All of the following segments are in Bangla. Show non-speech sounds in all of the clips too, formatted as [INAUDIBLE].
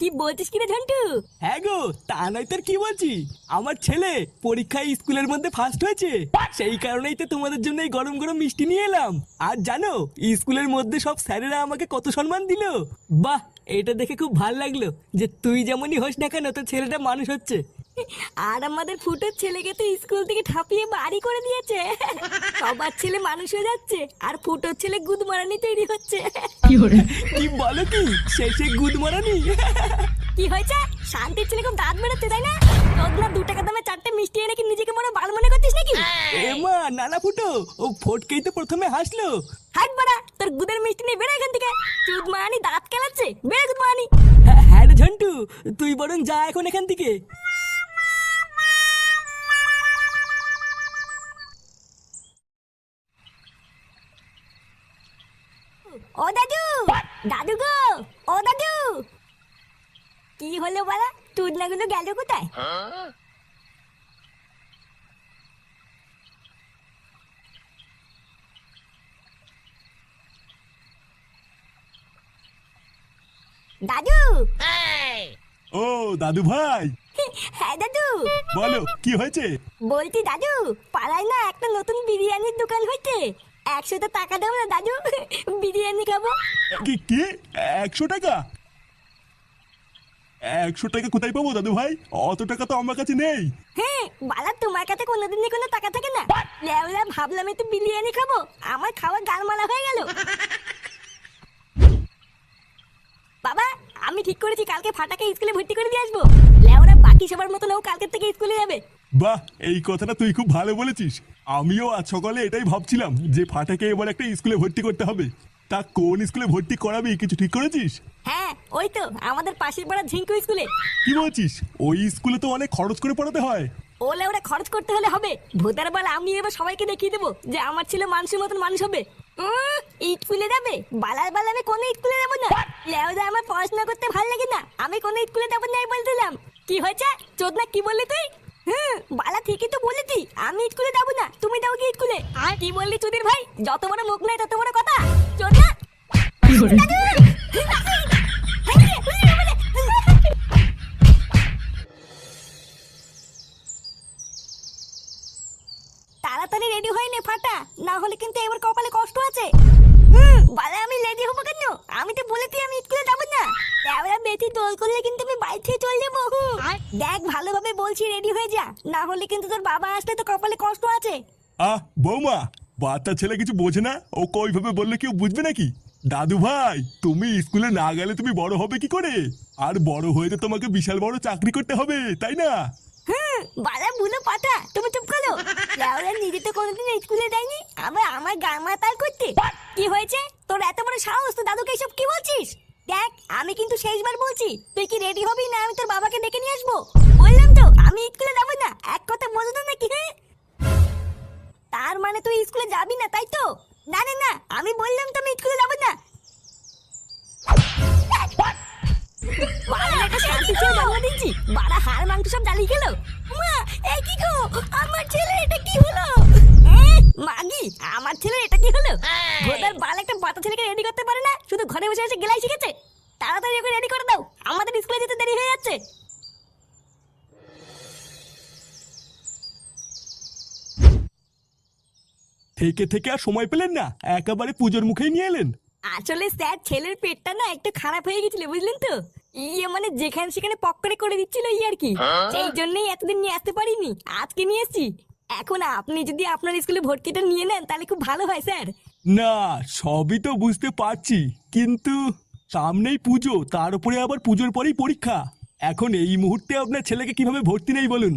কি বলছিস কিরে ঝন্টু? হ্যাঁ গো তা নয় তোর কি বলছি? আমার ছেলে পরীক্ষায় স্কুলের মধ্যে ফার্স্ট হয়েছে। সেই কারণেই তো তোমাদের জন্য এই গরম গরম মিষ্টি নিয়ে এলাম। আর জানো স্কুলের মধ্যে সব স্যারেরা আমাকে কত সম্মান দিল। বাহ এটা দেখে খুব ভালো লাগল যে তুই যেমনই হোস না কেন তোর ছেলেটা মানুষ হচ্ছে। আর আমাদের ফুটোর ছেলেকে তো স্কুল থেকে ঠাপিয়ে বাড়ি করে দিয়েছে। সবার ছেলে মানুষ হয়ে যাচ্ছে আর ফুটোর ছেলে গুদ মারানি তৈরি হচ্ছে। কি বলো কি? শেষে গুদ মারানি কি হয়েছে? শান্তির ছেলে খুব দাঁত বেরোচ্ছে তাই না? দু টাকা দামে চারটে মিষ্টি এনে কি নিজেকে মনে বাল মনে করছিস নাকি? এ মা নানা ফুটো ও ফটকেই তো প্রথমে হাসলো। হাট বাড়া তোর গুদের মিষ্টি নিয়ে বেরো এখান থেকে। চুদ মারানি দাঁত কেলাচ্ছে বেরো গুদ মারানি হ্যাঁ হ্যাঁ রে ঝন্টু তুই বরং যা এখন এখান থেকে। ও দাদু! দাদু গো! ও দাদু! কি হলো বলা? টুটনাগুলো গেল কোথায়? দাদু! ও দাদু ভাই! হ্যাঁ দাদু! বলো কি হয়েছে? বলছি দাদু পাড়ায় না একটা নতুন বিরিয়ানির দোকান হয়েছে। একশোটা টাকা দেবো না দাদু? বিরিয়ানি খাব। কি কি? একশো টাকা? একশো টাকা কোথায় পাবো দাদু ভাই? অত টাকা তো আমার কাছে নেই। হ্যাঁ বালা তোমার কাছে কোনোদিনই কোনো টাকা থাকে না। লেওলা ভাবলাম একটু বিরিয়ানি খাব। আমার খাওয়া গালমালা হয়ে গেল। বাবা আমি ঠিক করেছি কালকে ফাটাকে স্কুলে ভর্তি করে দিয়ে আসব। লেওরা বাকি সবার মতন ও কালকে থেকে স্কুলে যাবে। বাহ এই কথাটা তুই খুব ভালো বলেছিস। আমিও আজ সকালে এটাই ভাবছিলাম যে ফাটাকে এবার একটা স্কুলে ভর্তি করতে হবে। তা কোন স্কুলে ভর্তি করাবি কিছু ঠিক করেছিস? হ্যাঁ ওই তো আমাদের পাশের পাড়া ঝিঙ্কু স্কুলে। কি বলছিস? ওই স্কুলে তো অনেক খরচ করে পড়াতে হয়। ও লেওরা খরচ করতে হলে হবে। ভোটার বল আমি এবার সবাইকে দেখিয়ে দেবো যে আমার ছেলে মানুষের মতন মানুষ হবে। উম, স্কুলে যাবে? বালার বাল আমি কোনো স্কুলে যাব না। লেওদা আমার পড়াশোনা করতে ভালো লাগে না। আমি কোনো স্কুলে যাব না বলছিলাম। কি হয়েছে? চোদনা কি বললি তুই? হুম, বালা ঠিকই তো বলেছি। আমি স্কুলে যাব না, তুমি যাও কি স্কুলে আর কি বললি চুদির ভাই? যত বড় মুখ নাই, তত বড় কথা। চোদনা তাড়াতাড়ি রেডি হয়ে নে ফাটা, না হলে কিন্তু এবার কপালে কষ্ট আছে। হুম বালে আমি রেডি হব কেন? আমি তো বলেছি আমি স্কুলে যাব না। এবার বেশি দোল করলে কিন্তু আমি বাড়ি থেকে চলে যাব। দেখ ভালোভাবে বলছি রেডি হয়ে যা। না হলে কিন্তু তোর বাবা আসলে তো কপালে কষ্ট আছে। আহ বৌমা বাচ্চা ছেলে কিছু বোঝে না? ও কইভাবে বললে কেউ বুঝবে নাকি? দাদু ভাই তুমি স্কুলে না গেলে তুমি বড় হবে কি করে? আর বড় হয়ে তো তোমাকে বিশাল বড় চাকরি করতে হবে তাই না? বালা বুলো পাটা তুমি চুপ করো। লাউরা নিজে তো কোনোদিন স্কুলে যায়নি আবার আমার গান মাতাল করতে কি হয়েছে? তোর এত বড় সাহস তো দাদুকে এসব কি বলছিস? দেখ আমি কিন্তু শেষবার বলছি তুই কি রেডি হবি না আমি তোর বাবাকে ডেকে নিয়ে আসব? বললাম তো আমি স্কুলে যাব না এক কথা বলতো না নাকি হ্যাঁ? তার মানে তুই স্কুলে যাবি না তাই তো? না না না আমি বললাম তো আমি স্কুলে যাব না। দিচ্ছি মাংস সব জ্বালিয়ে গেল মা এই কি গো? আমার ছেলে এটা কি হলো? মাগি আমার ছেলে এটা কি হলো? গোদার বাল একটা বাতা ছেলেকে রেডি করতে পারে না? শুধু ঘরে বসে বসে গেলাই শিখেছে? তাড়াতাড়ি ওকে রেডি করে দাও। আমাদের স্কুলে যেতে দেরি হয়ে যাচ্ছে। থেকে থেকে আর সময় পেলেন না। একেবারে পুজোর মুখেই নিয়ে এলেন। আসলে স্যার ছেলের পেটটা না একটু খারাপ হয়ে গেছিল বুঝলেন তো? ইয়ে মানে যেখানে সেখানে পক্করে করে দিচ্ছিল ই আর কি। সেই জন্যই এতদিন নিয়ে আসতে পারিনি আজকে নিয়ে এসছি। এখন আপনি যদি আপনার স্কুলে ভর্তিটা নিয়ে নেন তাহলে খুব ভালো হয় স্যার। না সবই তো বুঝতে পারছি কিন্তু সামনেই পুজো তার উপরে আবার পুজোর পরেই পরীক্ষা। এখন এই মুহূর্তে আপনার ছেলেকে কীভাবে ভর্তি নেই বলুন?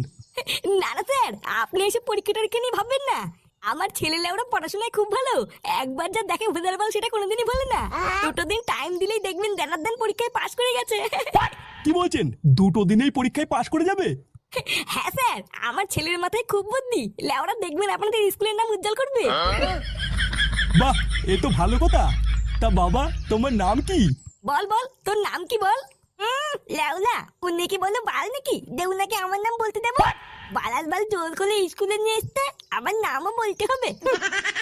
না না স্যার আপনি এসব পরীক্ষা টরীক্ষা নিয়ে ভাববেন না? আমার ছেলে লেওরা পড়াশোনায় খুব ভালো। একবার যা দেখে ভেদার বল সেটা কোনোদিনই বলে না। দুটো দিন টাইম দিলেই দেখবেন দেনার দেন পরীক্ষায় পাশ করে গেছে। কি বলছেন? দুটো দিনেই পরীক্ষায় পাশ করে যাবে? হ্যাঁ স্যার আমার ছেলের মাথায় খুব বুদ্ধি। লেওরা দেখবেন আপনাদের স্কুলের নাম উজ্জ্বল করবে। বাহ এ তো ভালো কথা। তা বাবা তোমার নাম কি? বল বল তোর নাম কি বল? লেওলা উনি কি বলো বাল নাকি? দেউ নাকি আমার নাম বলতে দেবো? বালাল বাল জোর করে স্কুলে নিয়ে এসতে আমার নামও বলতে হবে।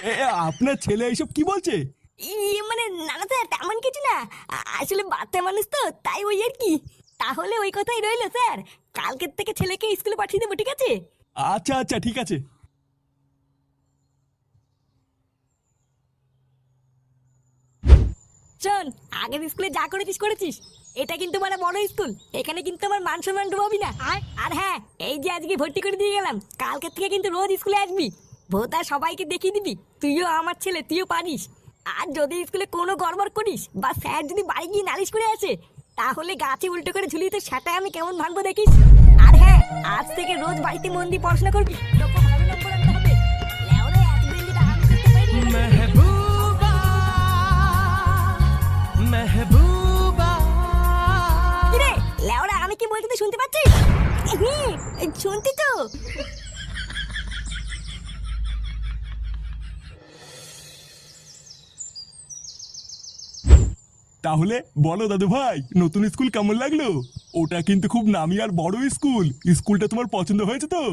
এ, আপনার ছেলে এইসব কি বলছে? ইয়ে মানে না না স্যার তেমন কিছু না। আ- আসলে বাচ্চা মানুষ তো তাই ওই আর কি। তাহলে ওই কথাই রইল স্যার। কালকের থেকে ছেলেকে স্কুলে পাঠিয়ে দেবো ঠিক আছে? আচ্ছা আচ্ছা ঠিক আছে। শোন আগের স্কুলে যা করেছিস করেছিস। এটা কিন্তু মানে বড় স্কুল। এখানে কিন্তু আমার মান সম্মান ডুবাবি না। আর? হ্যাঁ এই যে আজকে ভর্তি করে দিয়ে গেলাম কালকের থেকে কিন্তু রোজ স্কুলে আসবি। ভোতা সবাইকে দেখিয়ে দিবি তুইও আমার ছেলে তুইও পারিস। আর যদি স্কুলে কোনো গড়বড় করিস বা স্যার যদি বাড়ি গিয়ে নালিশ করে আসে তাহলে গাছে উল্টো করে ঝুলিয়ে তো সেটাই আমি কেমন ভাঙবো দেখিস? আর হ্যাঁ আজ থেকে রোজ বাড়িতে মন দিয়ে পড়াশোনা করবি। কি বলতে তুই শুনতে পাচ্ছিস? হুম শুনতি তো। তাহলে বলো দাদু ভাই নতুন স্কুল কেমন লাগল? ওটা কিন্তু খুব নামি আর বড় স্কুল। স্কুলটা তোমার পছন্দ হয়েছে তো?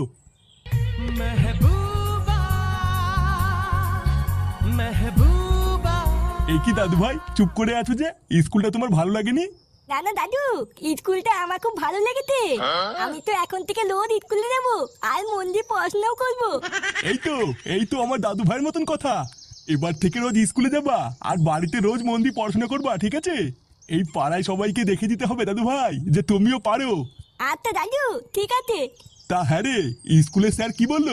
এই কি দাদু ভাই চুপ করে আছো যে? স্কুলটা তোমার ভালো লাগেনি? না না দাদু স্কুলটা আমার খুব ভালো লেগেছে। আমি তো এখন থেকে রোজ স্কুলে যাব আর মন দিয়ে পড়াশোনাও করব। এই তো এই তো আমার দাদু ভাইয়ের মতন কথা। এবার থেকে রোজ স্কুলে যাবা আর বাড়িতে রোজ মন দিয়ে পড়াশোনা করবা ঠিক আছে? এই পাড়ায় সবাইকে দেখে দিতে হবে দাদু ভাই যে তুমিও পারো। আচ্ছা দাদু ঠিক আছে। তা হ্যাঁ রে স্কুলের স্যার কি বলল?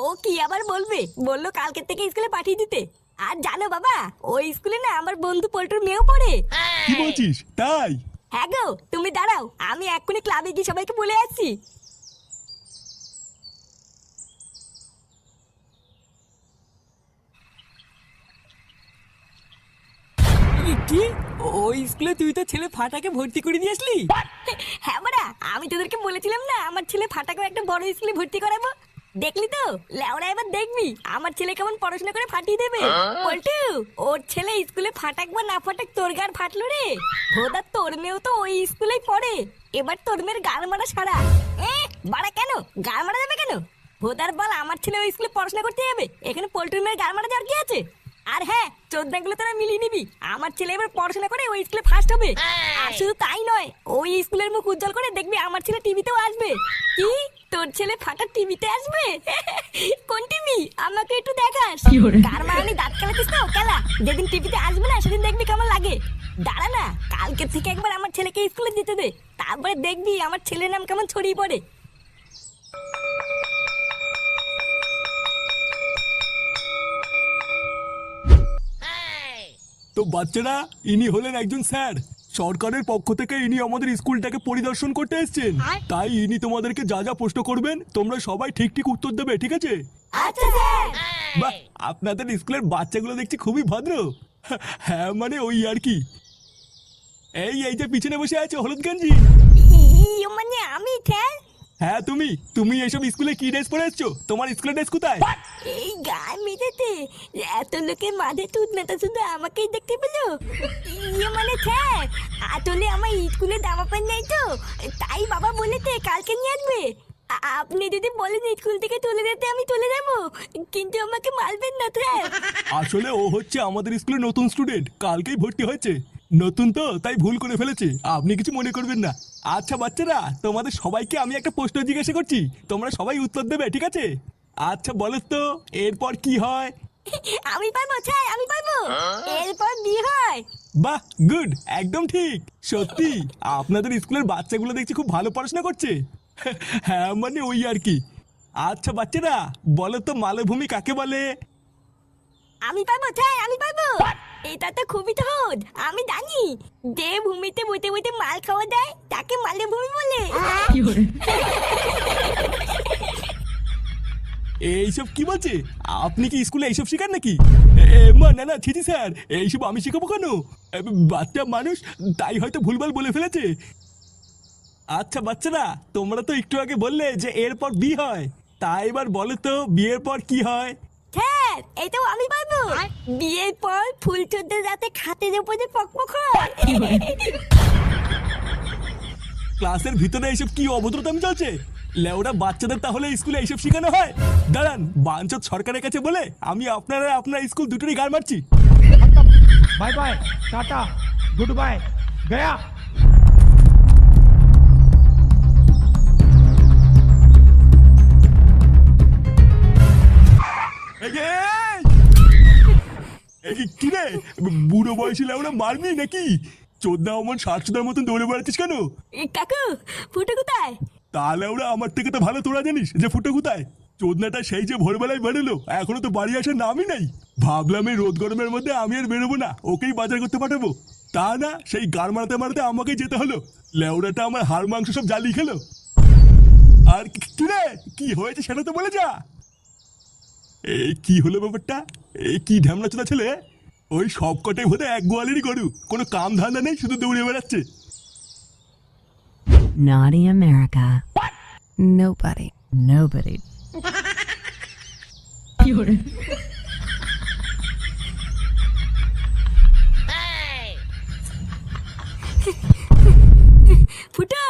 ও কি আবার বলবে? বলল কালকে থেকে স্কুলে পাঠিয়ে দিতে। আর জানো বাবা ওই স্কুলে না আমার বন্ধু পল্টুর মেয়েও পড়ে। কি বলছিস? তাই? হ্যাঁ গো তুমি দাঁড়াও আমি এক্ষুনি ক্লাবে গিয়ে সবাইকে বলে আসছি। কি- কি? ওই স্কুলে তুই তো ছেলে ফাটাকে ভর্তি করে দিয়ে আসলি? হ্যাঁ বাড়া আমি তোদেরকে বলেছিলাম না আমার ছেলে ফাটাকে একটা বড় স্কুলে ভর্তি করাবো। দেখলি তো? লেওরা এবার দেখবি। আমার ছেলে কেমন পড়াশোনা করে ফাটিয়ে দেবে। বলটু ওর ছেলে স্কুলে ফাটাক বা না ফাটাক তোর গার ফাটলো রে। ভোদা তোর মেয়েও তো ওই স্কুলেই পড়ে। এবার তোর মেয়ের গান মারা সারা। এ বাড়া কেন? গাল মারা যাবে কেন? ভোদার বল আমার ছেলে ওই স্কুলে পড়াশোনা করতে যাবে। এখানে পোলট্রি মেয়ের গাল মারা যাওয়ার কি আছে? আর হ্যাঁ চোদ্দাগুলো তোরা মিলিয়ে নিবি। আমার ছেলে এবার পড়াশোনা করে ওই স্কুলে ফার্স্ট হবে। আর শুধু তাই নয় ওই স্কুলের মুখ উজ্জ্বল করে দেখবি আমার ছেলে টিভিতেও আসবে। কি? তোর ছেলে ফাটা টিভিতে আসবে? [LAUGHS] কোন টিভি? আমাকে একটু দেখাস। কার মারানি দাঁত খেলাতিস তো খেলা যেদিন টিভিতে আসবে না সেদিন দেখবি কেমন লাগে। দাঁড়া না কালকে থেকে একবার আমার ছেলেকে স্কুলে যেতে দে। তারপরে দেখবি আমার ছেলের নাম কেমন ছড়িয়ে পড়ে। তো বাচ্চারা ইনি হলেন একজন স্যার। সরকারের পক্ষ থেকে ইনি আমাদের স্কুলটাকে পরিদর্শন করতে এসেছেন। তাই ইনি তোমাদেরকে যা যা প্রশ্ন করবেন তোমরা সবাই ঠিক ঠিক উত্তর দেবে ঠিক আছে? আচ্ছা বাহ আপনাদের স্কুলের বাচ্চাগুলো দেখছি খুবই ভদ্র। হ্যাঁ মানে ওই আর কি। এই এই যে পিছনে বসে আছে হলুদ গেঞ্জি। মানে আমি স্যার? হ্যাঁ তুমি তুমি এইসব স্কুলে কি ড্রেস পরে এসছো? তোমার স্কুলের ড্রেস কোথায়? এই গান মেঝেতে এত লোকের মাঝে তুই না শুধু আমাকেই দেখতে পেল? ইয়ে মানে স্যার আসলে আমার স্কুলে জামা প্যান্ট নেই তো? তাই বাবা বলেছে কালকে নিয়ে আসবে। আপনি যদি বলেন স্কুল থেকে তুলে দিতে আমি তুলে দেবো কিন্তু আমাকে মারবেন না স্যার আসলে ও হচ্ছে আমাদের স্কুলের নতুন স্টুডেন্ট কালকেই ভর্তি হয়েছে। নতুন তো তাই ভুল করে ফেলেছে। আপনি কিছু মনে করবেন না। আচ্ছা বাচ্চারা তোমাদের সবাইকে আমি একটা প্রশ্ন জিজ্ঞাসা করছি। তোমরা সবাই উত্তর দেবে ঠিক আছে? আচ্ছা বলো তো এরপর কি হয়? আমি পারব স্যার আমি পারব। এরপর বিয়ে হয়? বাহ গুড একদম ঠিক। সত্যি আপনাদের স্কুলের বাচ্চাগুলো দেখছি খুব ভালো পড়াশোনা করছে। হ্যাঁ মানে ওই আর কি। আচ্ছা বাচ্চারা বলো তো মালভূমি কাকে বলে? আমি পারব স্যার আমি পারব এটা তো খুবই সহজ আমি জানি। যে ভূমিতে বইতে বইতে মাল খাওয়া যায় তাকে মালের ভূমি বলে। এইসব কি বলছে? আপনি কি স্কুলে এইসব শেখান নাকি? এ, মা না না ছিটি স্যার এইসব আমি শেখাবো কেন? বাচ্চা মানুষ তাই হয়তো ভুলভাল বলে ফেলেছে। আচ্ছা বাচ্চারা তোমরা তো একটু আগে বললে যে এরপর বি হয়। তা এবার বলো তো বিয়ের পর কি হয়? স্যার এটাও আমি পারব। বিয়ের পর ফুল চোদ্দের রাতে খাতের উপরে পকপক ক্লাসের ভিতরে এইসব কি অভদ্রতাম চলছে? লেওরা বাচ্চাদের তাহলে স্কুলে এইসব শেখানো হয়? দাঁড়ান বাঞ্চত সরকারের কাছে বলে আমি আপনার আপনার স্কুল দুটোরই গান মারছি। বাই বাই টাটা গুড বাই গয়া। বুড়ো বয়সী লেওরা মারবি নাকি? চোদ্দা অমন চোদ্দার মতন দৌড়ে বেড়াচ্ছিস কেন? কাকু ফুটো কোথায়? তাহলে ওরা আমার থেকে তো ভালো তোরা জানিস যে ফুটো কোথায়? চোদনাটা সেই যে ভোরবেলায় বেরোলো এখনও তো বাড়ি আসার নামই নাই। ভাবলাম এই রোদ গরমের মধ্যে আমি আর বেরোবো না ওকেই বাজার করতে পাঠাবো। তা না সেই গার মারাতে মারাতে আমাকে যেতে হলো। লেওড়াটা আমার হাড় মাংস সব জ্বালিয়ে খেলো। আর কি- কি রে কি হয়েছে সেটা তো বলে যা। এই কি হলো ব্যাপারটা? এই কি ঢ্যামনা চোদা ছেলে? ওই সব কটাই হতে এক গোয়ালেরই গরু। কোনো কাম ধান্দা নেই শুধু দৌড়ে বেড়াচ্ছে। Naughty America. Nobody. Nobody. ফুটো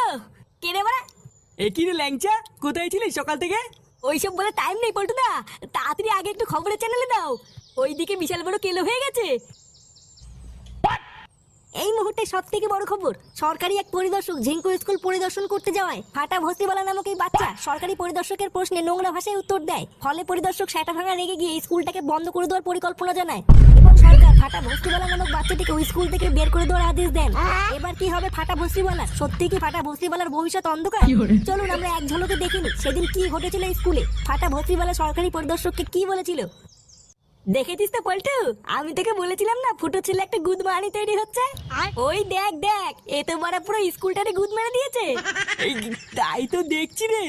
কে রে বাড়া? এ কি রে ল্যাংচা কোথায় ছিলিস সকাল থেকে? ওইসব বলে টাইম নেই পল্টুদা। তাড়াতাড়ি আগে একটু খবরের চ্যানেলে দাও। ওইদিকে বিশাল বড় কেলো হয়ে গেছে। এই মুহূর্তে সব থেকে বড় খবর সরকারি এক পরিদর্শক ঝিঙ্কু স্কুল পরিদর্শন করতে যাওয়ায় ফাটা ভস্তিবালা নামক এই বাচ্চা সরকারি পরিদর্শকের প্রশ্নে নোংরা ভাষায় উত্তর দেয়। ফলে পরিদর্শক সেটা ভাঙা রেগে গিয়ে স্কুলটাকে বন্ধ করে দেওয়ার পরিকল্পনা জানায়। এবং সরকার ফাটা ভস্তিবালা নামক বাচ্চাটিকে ওই স্কুল থেকে বের করে দেওয়ার আদেশ দেন। এবার কি হবে ফাটা ভস্তিবালা সত্যি কি ফাটা ভস্তিবালার ভবিষ্যৎ অন্ধকার? চলুন আমরা এক ঝলকে দেখিনি সেদিন কি ঘটেছিল স্কুলে? ফাটা ভস্তিবালা সরকারি পরিদর্শককে কি বলেছিল? দেখেছিস তো পল্টু। আমি তোকে বলেছিলাম না ফুটো ছেলে একটা গুদ মারানি তৈরি হচ্ছে? ওই দেখ দেখ এ তো মারা পুরো স্কুলটারে গুদ মেরে দিয়েছে [LAUGHS] তাই তো দেখছি রে।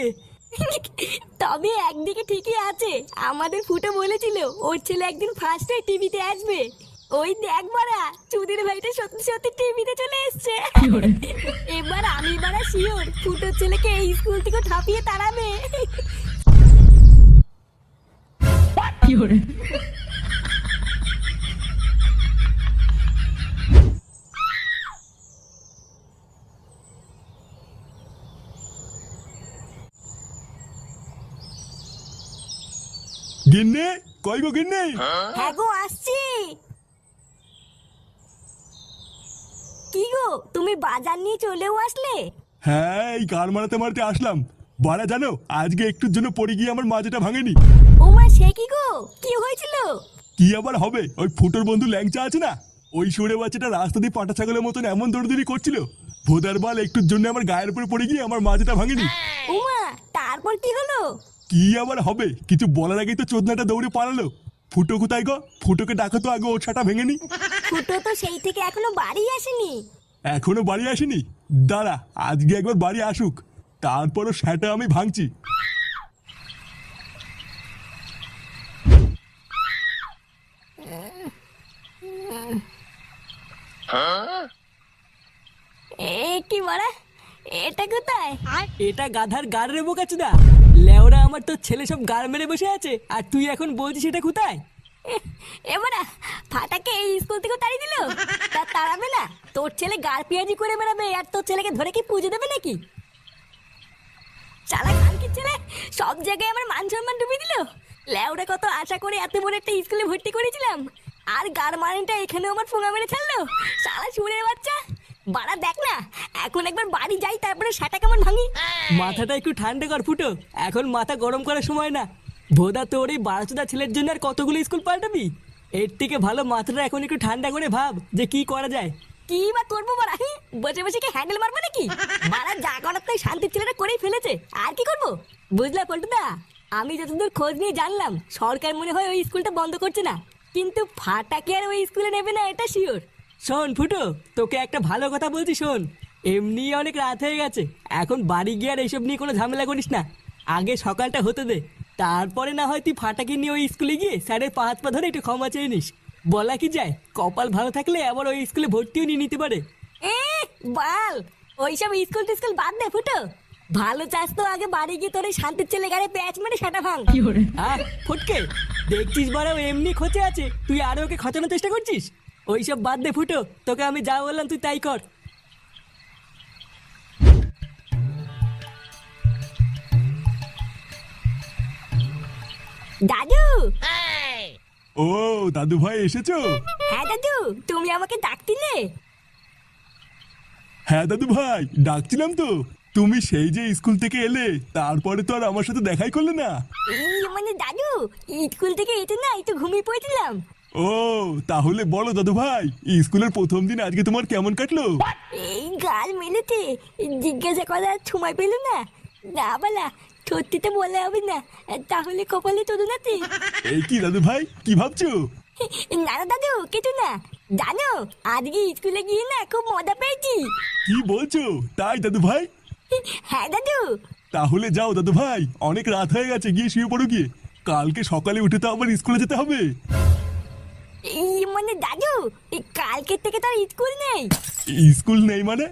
[LAUGHS] তবে একদিকে ঠিকই আছে আমাদের ফুটো বলেছিল ওর ছেলে একদিন ফার্স্টে টিভিতে আসবে। ওই দেখ বাড়া চুদির ভাইটা সত্যি সত্যি টিভিতে চলে এসছে। [LAUGHS] এবার আমি মারা শিওর ফুটোর ছেলেকে এই স্কুল থেকে ঠাপিয়ে তাড়াবে। গিন্নে কই গো গিন্নে? হ্যাঁ গো আসছি। কি গো তুমি বাজার নিয়ে চলেও আসলে? হ্যাঁ এই গান মারাতে মারাতে আসলাম। বাড়া জানো আজকে একটুর জন্য পড়ে গিয়ে আমার মাজাটা ভাঙেনি। ওমা সে কি গো? কি হয়েছিল? কি আবার হবে? ওই ফুটোর বন্ধু ল্যাংচা আছে না? ওই সরে বাচ্চাটা রাস্তা দিয়ে পাটা ছাগলের মতন এমন দৌড়দৌড়ি করছিল। ভোদার বাল একটুর জন্য আমার গায়ের উপরে পড়ে গিয়ে আমার মাজাটা ভাঙেনি। ওমা তারপর কি হলো? কি আবার হবে? কিছু বলার আগেই তো চোদনাটা দৌড়ে পালালো। ফুটো কোথায় গো? ফুটোকে ডাকো তো আগে ওর ছাটা ভেঙেনি ফুটো তো সেই থেকে এখনও বাড়ি আসেনি। এখনও বাড়ি আসেনি? দাঁড়া আজকে একবার বাড়ি আসুক। তারপরও সেটা আমি ভাঙছি। এ কি মারা এটা কোথায়? এটা গাধার গাড় রে বোকাচুদা লেওরা আমার তোর ছেলে সব গাল মেরে বসে আছে, আর তুই এখন বলছিস এটা কোথায়? এবারা ফাটাকে এই স্কুল থেকে তাড়িয়ে দিল। তা তাড়াবে না তোর ছেলে গার পেঁয়াজি করে বেড়াবে, আর তোর ছেলেকে ধরে কি পুজো দেবে নাকি? চালা খানকির ছেলে, সব জায়গায় আমার মান সম্মান ডুবিয়ে দিল। ল্যাওরা কত আশা করে এত বড় একটা স্কুলে ভর্তি করেছিলাম। আর গার মারিনটা এখানেও আমার ফোঙা মেরে ছাড়লো। শালা সুরের বাচ্চা। বাড়া দেখ না এখন একবার বাড়ি যাই তারপরে সেটা কেমন ভাঙি? মাথাটা একটু ঠান্ডা কর ফুটো এখন মাথা গরম করার সময় না। ভোদা তোর এই বারোচোদা ছেলের জন্য আর কতগুলো স্কুল পাল্টাবি? এর থেকে ভালো মাথাটা এখন একটু ঠান্ডা করে ভাব যে কি করা যায়। কি বা করব বাড়া বসে বসে কি হ্যান্ডেল মারবো নাকি? বাড়া যা করার তাই শান্তির ছেলেটা করেই ফেলেছে আর কি করব? বুঝলা পল্টুদা আমি যতদূর খোঁজ নিয়ে জানলাম সরকার মনে হয় ওই স্কুলটা বন্ধ করছে না কিন্তু ফাটাকে আর ওই স্কুলে নেবে না এটা শিওর শোন ফুটো তোকে একটা ভালো কথা বলছি শোন। এমনি অনেক রাত হয়ে গেছে এখন বাড়ি গিয়ে আর এইসব নিয়ে কোনো ঝামেলা করিস না। আগে সকালটা হতে দে তারপরে না হয় তুই ফাটাকে নিয়ে ওই স্কুলে গিয়ে স্যারের পা হাত পা ধরে একটু ক্ষমা চেয়ে নিস। বলা কি যায় কপাল ভালো থাকলে আবার ওই স্কুলে ভর্তিও নিয়ে নিতে পারে। এ বাল ওইসব স্কুল টিস্কুল বাদ দে ফুটো। ভালো চাস তো আগে বাড়ি গিয়ে তোর এই শান্তির ছেলে গাড়ি প্যাচ মেরে সেটা ভাঙ। আহ ফুটকে দেখছিস বড় এমনি খোঁচে আছে তুই আরও ওকে খচানোর চেষ্টা করছিস? ওইসব বাদ দে ফুটো তোকে আমি যা বললাম তুই তাই কর। দাদু! ও দাদু ভাই এসেছ? হ্যাঁ দাদু তুমি আমাকে ডাকতিলে? হ্যাঁ দাদু ভাই ডাকছিলাম তো। তুমি সেই যে স্কুল থেকে এলে তারপরে তো আর আমার সাথে দেখাই করলে না। এই মানে দাদু স্কুল থেকে এসে না একটু ঘুমিয়ে পড়েছিলাম। ও তাহলে বলো দাদু ভাই স্কুলের প্রথম দিন আজকে তোমার কেমন কাটলো? এই গাল মেলেতে জিজ্ঞাসা করার সময় পেল না। না বালা সত্যিতে বলে হবে না তাহলে কপালে তোর নাতি। এই কি দাদু ভাই কি ভাবছ? না না দাদু কিছু না। জানো আজকে স্কুলে গিয়ে না খুব মজা পেয়েছি। কি বলছো তাই দাদু ভাই হ্যাঁ দাদু। তাহলে যাও দাদু ভাই অনেক রাত হয়ে গেছে গিয়ে শুয়ে পড়ো গিয়ে। কালকে সকালে উঠে তো আবার স্কুলে যেতে হবে। মানে দাদু এই কালকের থেকে তো স্কুল নেই। স্কুল নেই মানে?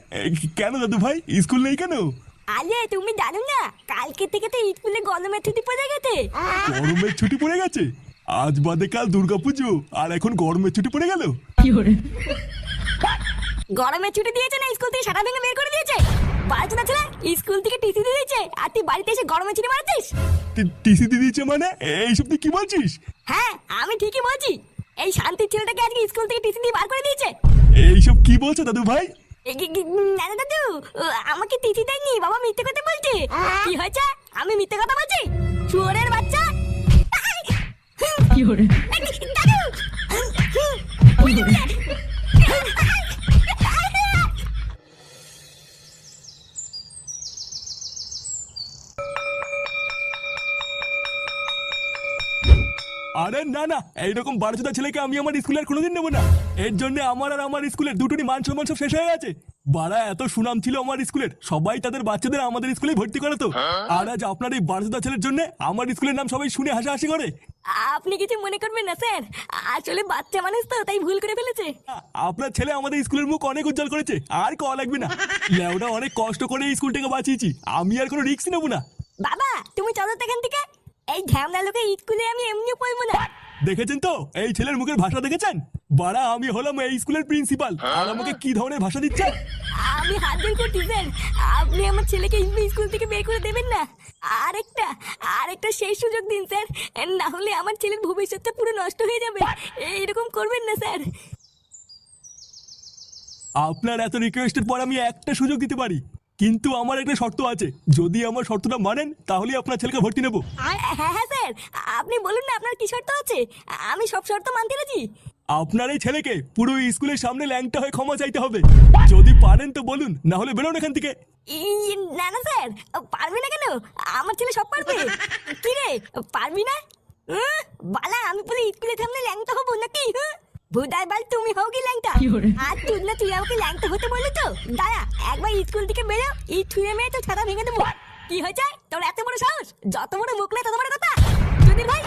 কেন দাদু ভাই? স্কুল নেই কেন? আরে তুমি জানো না কালকে থেকে তো স্কুলে গরমের ছুটি পড়ে গেছে। গরমের ছুটি পড়ে গেছে? আজ বাদে কাল দুর্গাপুজো আর এখন গরমের ছুটি পড়ে গেল? গরমের ছুটি দিয়েছে না স্কুল থেকে সারা ভেঙে বের করে দিয়েছে? বাড়িতে না ছেলে স্কুল থেকে টিসি দিয়ে দিয়েছে আর তুই বাড়িতে এসে গরমের ছুটি মারছিস টিসি দিয়ে দিয়েছে মানে? এইসব তুই কি বলছিস? হ্যাঁ আমি ঠিকই বলছি। এই শান্তির ছেলেটাকে আজকে স্কুল থেকে টিসি দিয়ে বার করে দিয়েছে। এইসব কি বলছো দাদু ভাই? এ কি- কি- না না দাদু আমাকে টিসি দেয়নি বাবা মিথ্যে কথা বলছে। কি হয়েছে? আমি মিথ্যে কথা বলছি? চোরের বাচ্চা? দাদু! আরে না না এইরকম বারোচোদা ছেলেকে আমি আমার স্কুলে আর কোনোদিন নেব না। এর জন্য আমার আর আমার স্কুলের দুটোরই মান সম্মান সব শেষ হয়ে গেছে। বাড়া এত সুনাম ছিল আমার স্কুলের। সবাই তাদের বাচ্চাদের আমাদের স্কুলে ভর্তি করাতো আর আজ আপনার এই বারোচোদা ছেলের জন্য আমার স্কুলের নাম সবাই শুনে হাসাহাসি করে। আপনি কিছু মনে করবেন না স্যার। আসলে বাচ্চা মানুষ তো তাই ভুল করে ফেলেছে। আপনার ছেলে আমাদের স্কুলের মুখ অনেক উজ্জ্বল করেছে আর ক লাগবে না। লেওটা অনেক কষ্ট করে এই স্কুলটাকে বাঁচিয়েছি। আমি আর কোনো রিস্ক নেব না। বাবা তুমি চলো তো এখান থেকে। এই ঝামলা লোকে স্কুলে আমি এমনি পড়ব না। দেখেছেন তো? এই ছেলের মুখের ভাষা দেখেছেন? বাড়া আমি হলাম এই স্কুলের প্রিন্সিপাল। আর আমাকে কি ধরনের ভাষা দিচ্ছে আমি হাত জোর করছি স্যার। আপনি আমার ছেলেকে স্কুল থেকে বের করে দেবেন না? আরেকটা আরেকটা সেই সুযোগ দিন স্যার। না হলে আমার ছেলের ভবিষ্যৎটা পুরো নষ্ট হয়ে যাবে। এইরকম করবেন না স্যার। আপনার এত রিকোয়েস্টের পর আমি একটা সুযোগ দিতে পারি। কিন্তু আমার একটা শর্ত আছে। যদি আমার শর্তটা মানেন তাহলে আপনার ছেলেকে ভর্তি নেব। হ্যাঁ হ্যাঁ স্যার। আপনি বলুন না আপনার কি শর্ত আছে? আমি সব শর্ত মানতে রাজি। আপনার এই ছেলেকে পুরো স্কুলের সামনে ল্যাংটা হয়ে ক্ষমা চাইতে হবে। যদি পারেন তো বলুন না হলে বেরোন এখান থেকে। না না স্যার। পারবি না কেন? আমার ছেলে সব পারবে। কি রে পারবি না? বালা আমি পুরো স্কুলের সামনে ল্যাংটা হব নাকি? হুঁ? ভুদার বাল তুমি হও কি ল্যাংটা আর তুই না তুই আমাকে ল্যাংটা হতে বললি তো? দাঁড়া একবার স্কুল থেকে বেরো এই ছুঁড়ে মেয়ে তো ছাতা ভেঙে দেবো। কি হয়েছে? তোর এত বড় সাহস? যত বড় মুখ নেই তত বড় কথা। যদি ভাই